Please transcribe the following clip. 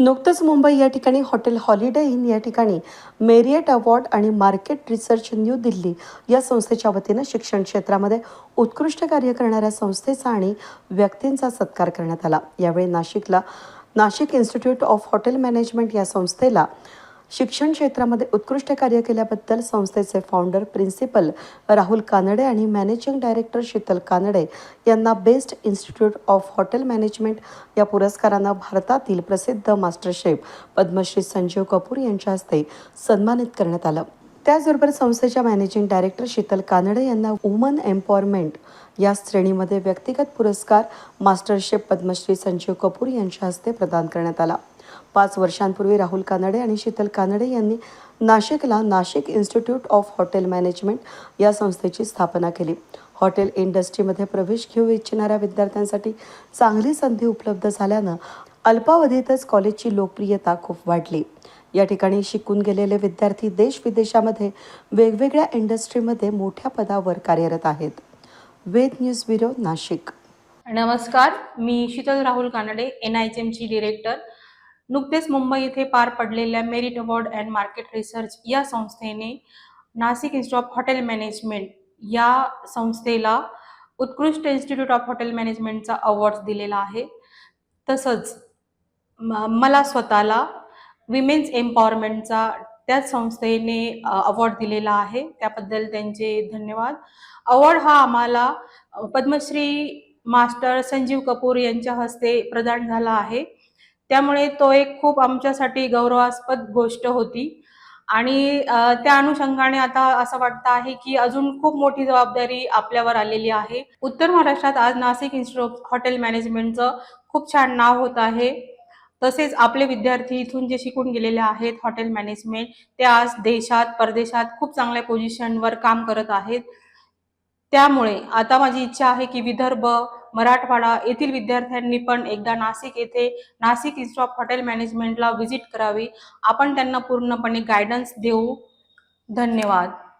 नुकतंच मुंबई या ठिकाणी हॉटेल हॉलिडे इन या ठिकाणी मेरियट अवॉर्ड आणि मार्केट रिसर्च न्यू दिल्ली या संस्थेच्या वतीनं शिक्षण क्षेत्रामध्ये उत्कृष्ट कार्य करणाऱ्या संस्थेचा आणि व्यक्तींचा सत्कार करण्यात आला. यावेळी नाशिकला Nashik institute of hotel management या संस्थेला शिक्षण क्षेत्रामध्ये उत्कृष्ट कार्य केल्याबद्दल संस्थेचे फाउंडर प्रिन्सिपल राहुल कानडे आणि मॅनेजिंग डायरेक्टर शीतल कानडे यांना best institute of hotel management या पुरस्कारानं भारतातील प्रसिद्ध मास्टर शेफ पद्मश्री संजीव कपूर यांच्या हस्ते सन्मानित करण्यात आलं. त्याचबरोबर संस्थेच्या मॅनेजिंग डायरेक्टर शीतल कानडे यांना वुमन एम्पॉवरमेंट या श्रेणीमध्ये व्यक्तिगत पुरस्कार मास्टर शेफ पद्मश्री संजीव कपूर यांच्या हस्ते प्रदान करण्यात आला. पाच वर्षांपूर्वी राहुल कानडे आणि शीतल कानडे यांनी नाशिकला Nashik institute of hotel management या संस्थेची स्थापना केली. हॉटेल इंडस्ट्रीमध्ये प्रवेश घेऊ इच्छिणाऱ्या विद्यार्थ्यांसाठी चांगली संधी उपलब्ध झाल्यानं अल्पावधीतच कॉलेजची लोकप्रियता खूप वाढली. या ठिकाणी शिकून गेलेले विद्यार्थी देश विदेशामध्ये वेगवेगळ्या इंडस्ट्रीमध्ये मोठ्या पदावर कार्यरत आहेत. Ved news bureau Nashik. नमस्कार मी Sheetal Rahul Kanade N I H एमची director नुकतेच मुंबई येथे पार पडलेल्या merit award and market research या संस्थेने Nashik institute of hotel management या संस्थेला उत्कृष्ट इन्स्टिट्यूट ऑफ हॉटेल मॅनेजमेंटचा अवॉर्ड दिलेला आहे. तसंच म- मला स्वतःला विमेन्स एम्पॉवरमेंटचा त्याच संस्थेने अवॉर्ड दिलेला आहे. त्याबद्दल त्यांचे धन्यवाद. अवॉर्ड हा आम्हाला पद्मश्री मास्टर संजीव कपूर यांच्या हस्ते प्रदान झाला आहे. त्यामुळे तो एक खूप आमच्यासाठी गौरवास्पद गोष्ट होती. आणि त्या अनुषंगाने आता असं वाटतं आहे की अजून खूप मोठी जबाबदारी आपल्यावर आलेली आहे. उत्तर महाराष्ट्रात आज नाशिक इन्स्टिट्यूट हॉटेल मॅनेजमेंटचं खूप छान नाव होत आहे. तसेच आपले विद्यार्थी इथून जे शिकून गेलेले आहेत हॉटेल मॅनेजमेंट ते आज देशात परदेशात खूप चांगल्या पोझिशनवर काम करत आहेत. त्यामुळे आता माझी इच्छा आहे की विदर्भ मराठवाडा येथील विद्यार्थ्यांनी पण एकदा नाशिक येथे नाशिक इन्स्टिट्यूट ऑफ हॉटेल मॅनेजमेंटला व्हिजिट करावी. आपण त्यांना पूर्णपणे गायडन्स देऊ. धन्यवाद.